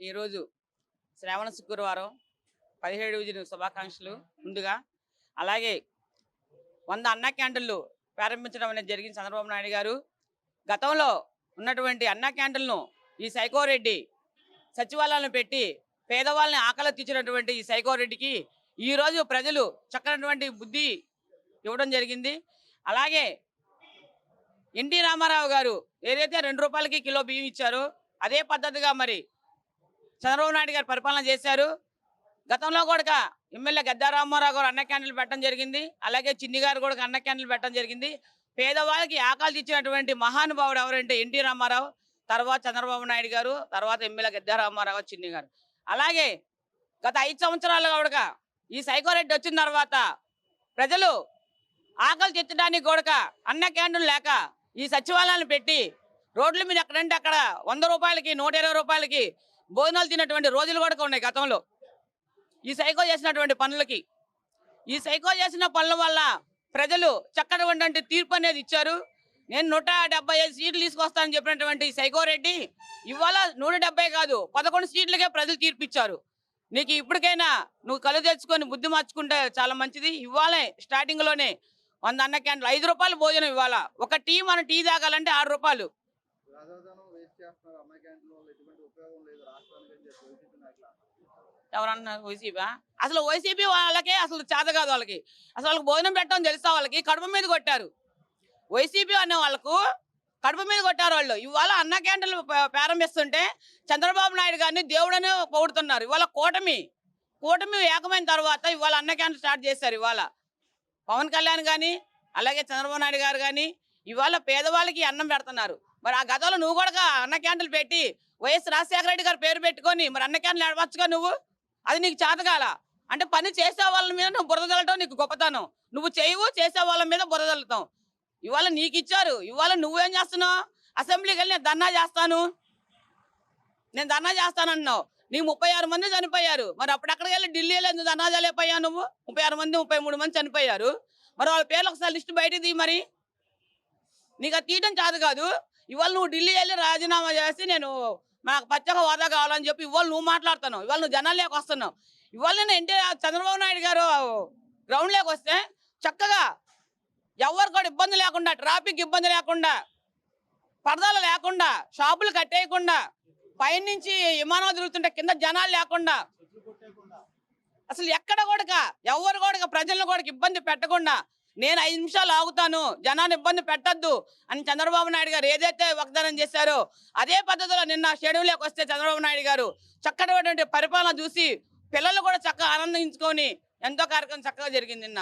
ఈరోజు శ్రావణ శుక్రవారం పదిహేడు విజయ శుభాకాంక్షలు ముందుగా. అలాగే వంద అన్న క్యాంటీన్లు ప్రారంభించడం అనేది జరిగింది చంద్రబాబు నాయుడు గారు. గతంలో ఉన్నటువంటి అన్న క్యాంటీన్లను ఈ సైకోరెడ్డి సచివాలయాలను పెట్టి పేదవాళ్ళని ఆకలి తీర్చినటువంటి ఈ సైకోరెడ్డికి ఈరోజు ప్రజలు చక్కనటువంటి బుద్ధి ఇవ్వడం జరిగింది. అలాగే ఎన్టీ రామారావు గారు ఏదైతే రెండు రూపాయలకి కిలో బియ్యం ఇచ్చారో అదే పద్ధతిగా మరి చంద్రబాబు నాయుడు గారు పరిపాలన చేశారు. గతంలో కూడా ఎమ్మెల్యే గద్దా రామారావు గారు అన్న క్యాండిల్ పెట్టడం జరిగింది. అలాగే చిన్ని గారు కూడా అన్న క్యాండిల్ పెట్టడం జరిగింది. పేదవాళ్ళకి ఆకలి తెచ్చినటువంటి మహానుభావుడు ఎవరంటే ఎన్టీ రామారావు తర్వాత చంద్రబాబు నాయుడు గారు తర్వాత ఎమ్మెల్యే గద్దా రామారావు చిన్ని గారు. అలాగే గత ఐదు సంవత్సరాలు కూడా ఈ సైకోరెడ్డి వచ్చిన తర్వాత ప్రజలు ఆకలి తెచ్చడానికి కూడా అన్న క్యాండిల్ లేక ఈ సచివాలయాన్ని పెట్టి రోడ్ల మీద ఎక్కడంటే అక్కడ వంద రూపాయలకి నూట ఇరవై రూపాయలకి భోజనాలు తిన్నటువంటి రోజులు కూడా ఉన్నాయి గతంలో. ఈ సైకో చేసినటువంటి పనులకి. ఈ సైకో చేసిన పనుల వల్ల ప్రజలు చక్కటి తీర్పు అనేది ఇచ్చారు. నేను నూట డెబ్బై ఐదు సీట్లు తీసుకొస్తానని చెప్పినటువంటి సైకో రెడ్డి ఇవాళ నూట డెబ్బై కాదు పదకొండు సీట్లకే ప్రజలు తీర్పు ఇచ్చారు. నీకు ఇప్పటికైనా నువ్వు కళ్ళు తెచ్చుకొని బుద్ధి మార్చుకుంటే చాలా మంచిది. ఇవ్వాలే స్టార్టింగ్లోనే వంద అన్న క్యాంటీన్లు ఐదు రూపాయలు భోజనం ఇవ్వాలా ఒక టీ మన టీ తాగాలంటే ఆరు రూపాయలు. ఎవరన్నారు వైసీపీ అసలు వైసీపీ వాళ్ళకి అసలు చేత కాదు వాళ్ళకి. అసలు వాళ్ళకి భోజనం పెట్టడం తెలుసా వాళ్ళకి? కడుపు మీద కొట్టారు. వైసీపీ అనే వాళ్ళకు కడుపు మీద కొట్టారు వాళ్ళు. ఇవాళ అన్న క్యాంటీన్లు ప్రారంభిస్తుంటే చంద్రబాబు నాయుడు గారిని దేవుడని పొగుడుతున్నారు. ఇవాళ కూటమి కూటమి ఏకమైన తర్వాత ఇవాళ అన్న క్యాంటీన్ స్టార్ట్ చేశారు ఇవాళ. పవన్ కళ్యాణ్ కానీ అలాగే చంద్రబాబు నాయుడు గారు కానీ ఇవాళ పేదవాళ్ళకి అన్నం పెడుతున్నారు. మరి ఆ గతంలో నువ్వు కూడా అన్న క్యాంటీన్లు పెట్టి వైఎస్ రాజశేఖర రెడ్డి గారు పేరు పెట్టుకొని మరి అన్న నడవచ్చుగా నువ్వు? అది నీకు చేతగాల. అంటే పని చేసే వాళ్ళ మీద నువ్వు బురదలటం నీకు గొప్పతనం. నువ్వు చేయవు చేసే వాళ్ళ మీద బురద ఇవాళ నీకు ఇచ్చారు. ఇవాళ నువ్వేం చేస్తున్నావు? అసెంబ్లీకి వెళ్ళి నేను ధర్నా చేస్తాను. నేను ధర్నా చేస్తానన్నావు. నీ ముప్పై ఆరు మంది చనిపోయారు. మరి అప్పుడక్కడికి వెళ్ళి ఢిల్లీలో ఎందుకు ధర్నా చేయలేకపోయావు నువ్వు? ముప్పై ఆరు మంది ముప్పై మూడు మంది చనిపోయారు. మరి వాళ్ళ పేర్లు ఒకసారి లిస్ట్ బయట తీ మరి. నీకు అది తీయటం చాదు కాదు. ఇవాళ నువ్వు ఢిల్లీ వెళ్ళి రాజీనామా చేసి నేను మాకు పచ్చగా హోదా కావాలని చెప్పి ఇవాళ నువ్వు మాట్లాడుతున్నావు. ఇవాళ నువ్వు జనాల్లోకి వస్తున్నావు. ఇవాళ నేను ఎన్టీ చంద్రబాబు నాయుడు గారు గ్రౌండ్లోకి వస్తే చక్కగా ఎవరు కూడా ఇబ్బంది లేకుండా ట్రాఫిక్ ఇబ్బంది లేకుండా పరదాలు లేకుండా షాపులు కట్టేయకుండా పైనుంచి విమానం తిరుగుతుంటే కింద జనాలు లేకుండా అసలు ఎక్కడ కూడా ఎవరు కూడా ప్రజలను కూడా ఇబ్బంది పెట్టకుండా నేను ఐదు నిమిషాలు ఆగుతాను. జనాన్ని ఇబ్బంది పెట్టద్దు అని చంద్రబాబు నాయుడు గారు ఏదైతే వాగ్దానం చేశారో అదే పద్ధతిలో నిన్న షెడ్యూల్లోకి వస్తే చంద్రబాబు నాయుడు గారు చక్కటి పరిపాలన చూసి పిల్లలు కూడా చక్కగా ఆనందించుకొని ఎంతో కార్యక్రమం చక్కగా జరిగింది నిన్న.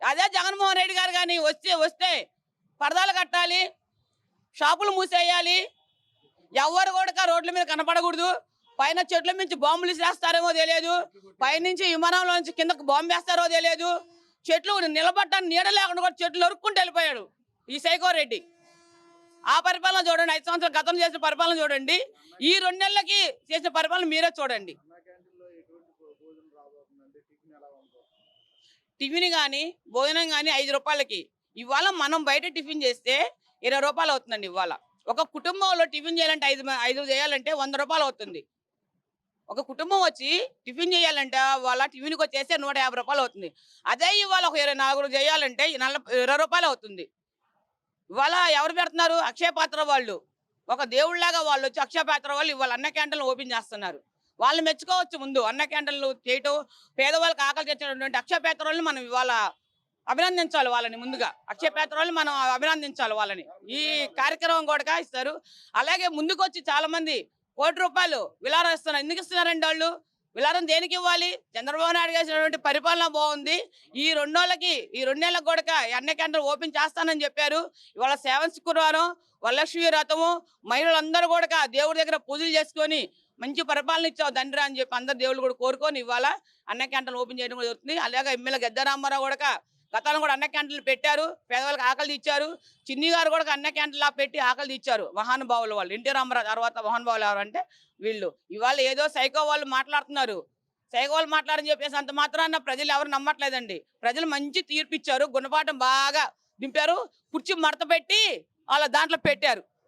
అదే జగన్మోహన్ రెడ్డి గారు కానీ వస్తే వస్తే పరదాలు కట్టాలి షాపులు మూసేయాలి. ఎవరు కూడా రోడ్ల మీద కనపడకూడదు. పైన చెట్ల నుంచి బాంబులు వేస్తారేమో తెలియదు. పైనుంచి విమానంలో నుంచి కిందకు బాంబు వేస్తారో తెలియదు. చెట్లు నిలబడ్డానికి నీడ లేకుండా కూడా చెట్లు నరుక్కుంటూ వెళ్ళిపోయాడు ఈ సైకో రెడ్డి ఆ పరిపాలన చూడండి ఐదు సంవత్సరాల గతం చేసిన పరిపాలన చూడండి ఈ రెండు నెలలకి చేసిన పరిపాలన మీరే చూడండి. టిఫిన్ కానీ భోజనం కానీ ఐదు రూపాయలకి. ఇవాళ మనం బయట టిఫిన్ చేస్తే ఇరవై రూపాయలు అవుతుందండి ఇవాళ. ఒక కుటుంబంలో టిఫిన్ చేయాలంటే ఐదు ఐదు చేయాలంటే వంద రూపాయలు అవుతుంది. ఒక కుటుంబం వచ్చి టిఫిన్ చేయాలంటే వాళ్ళ టిఫిన్కి వచ్చేస్తే నూట యాభై రూపాయలు అవుతుంది. అదే ఇవాళ ఒక ఇరవై నాలుగు చేయాలంటే నలభై ఇరవై రూపాయలు అవుతుంది. ఇవాళ ఎవరు పెడుతున్నారు? అక్షయ పాత్ర వాళ్ళు. ఒక దేవుళ్ళలాగా వాళ్ళు వచ్చి అక్షయ పాత్ర వాళ్ళు ఇవాళ అన్న క్యాంటీన్లు ఓపెన్ చేస్తున్నారు. వాళ్ళు మెచ్చుకోవచ్చు ముందు. అన్న క్యాంటీన్లు చేయటం పేదవాళ్ళకి ఆకలి తెచ్చినటువంటి అక్షయ పాత్ర వాళ్ళని మనం ఇవాళ అభినందించాలి వాళ్ళని ముందుగా. అక్షయ పాత్ర వాళ్ళని మనం అభినందించాలి వాళ్ళని. ఈ కార్యక్రమం కూడా ఇస్తారు. అలాగే ముందుకు వచ్చి చాలామంది కోటి రూపాయలు విలారం ఇస్తున్నారు. ఎందుకు ఇస్తున్నారండి వాళ్ళు? విలారం దేనికి ఇవ్వాలి? చంద్రబాబు నాయుడు చేసినటువంటి పరిపాలన బాగుంది. ఈ రెండోళ్ళకి ఈ రెండేళ్ళకి కూడా ఎన్న కేంద్రం ఓపెన్ చేస్తానని చెప్పారు. ఇవాళ సేవన్ శుక్రవారం వరలక్ష్మి వ్రతము మహిళలందరూ కూడా దేవుడి దగ్గర పూజలు చేసుకొని మంచి పరిపాలన ఇచ్చావు తండ్రి అని చెప్పి అందరు దేవుళ్ళు కూడా కోరుకొని ఇవాళ అన్న క్యాంటీన్ ఓపెన్ చేయడం కూడా జరుగుతుంది. అలాగే ఎమ్మెల్యే గద్దరామారావు కూడా గతంలో కూడా అన్న క్యాంటీన్లు పెట్టారు పేదవాళ్ళకి ఆకలి ఇచ్చారు చిన్ని గారు కూడా అన్న క్యాంటీన్లా పెట్టి ఆకలి ఇచ్చారు మహానుభావులు వాళ్ళు ఎన్టీ రామారావు తర్వాత మహానుభావులు ఎవరు అంటే వీళ్ళు. ఇవాళ ఏదో సైకో వాళ్ళు మాట్లాడుతున్నారు. సైకో వాళ్ళు మాట్లాడని చెప్పేసి అంత మాత్రాన ప్రజలు ఎవరు నమ్మట్లేదండి. ప్రజలు మంచి తీర్పు ఇచ్చారు గుణపాఠం బాగా దింపారు కుర్చీ మడత పెట్టి వాళ్ళ దాంట్లో పెట్టారు.